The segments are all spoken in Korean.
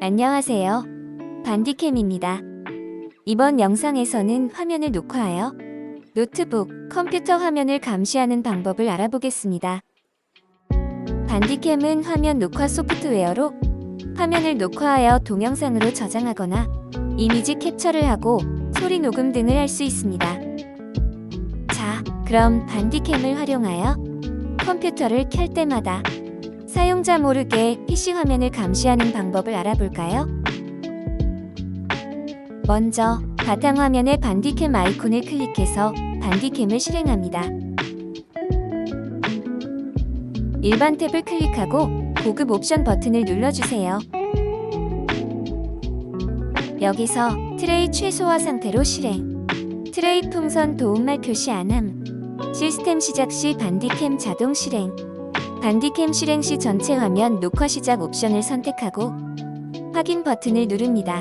안녕하세요. 반디캠입니다. 이번 영상에서는 화면을 녹화하여 노트북, 컴퓨터 화면을 감시하는 방법을 알아보겠습니다. 반디캠은 화면 녹화 소프트웨어로 화면을 녹화하여 동영상으로 저장하거나 이미지 캡처를 하고 소리 녹음 등을 할 수 있습니다. 자, 그럼 반디캠을 활용하여 컴퓨터를 켤 때마다 사용자 모르게 PC 화면을 감시하는 방법을 알아볼까요? 먼저 바탕화면의 반디캠 아이콘을 클릭해서 반디캠을 실행합니다. 일반 탭을 클릭하고 고급 옵션 버튼을 눌러주세요. 여기서 트레이 최소화 상태로 실행, 트레이 풍선 도움말 표시 안함, 시스템 시작 시 반디캠 자동 실행, 반디캠 실행 시 전체 화면 녹화 시작 옵션을 선택하고 확인 버튼을 누릅니다.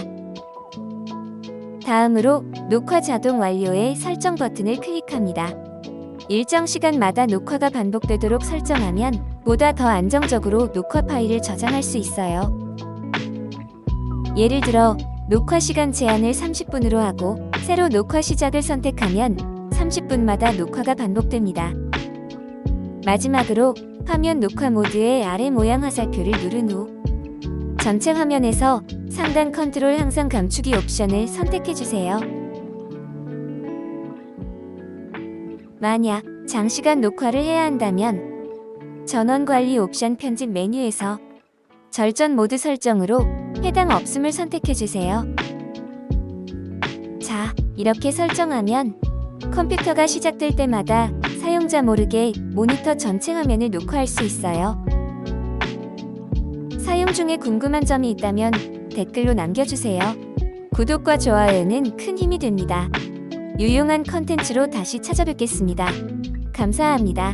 다음으로 녹화 자동 완료의 설정 버튼을 클릭합니다. 일정 시간마다 녹화가 반복되도록 설정하면 보다 더 안정적으로 녹화 파일을 저장할 수 있어요. 예를 들어 녹화 시간 제한을 30분으로 하고 새로 녹화 시작을 선택하면 30분마다 녹화가 반복됩니다. 마지막으로 화면 녹화 모드의 아래 모양 화살표를 누른 후 전체 화면에서 상단 컨트롤 항상 감추기 옵션을 선택해 주세요. 만약 장시간 녹화를 해야 한다면 전원 관리 옵션 편집 메뉴에서 절전 모드 설정으로 해당 없음을 선택해 주세요. 자, 이렇게 설정하면 컴퓨터가 시작될 때마다 사용자 모르게 모니터 전체 화면을 녹화할 수 있어요. 사용 중에 궁금한 점이 있다면 댓글로 남겨주세요. 구독과 좋아요는 큰 힘이 됩니다. 유용한 컨텐츠로 다시 찾아뵙겠습니다. 감사합니다.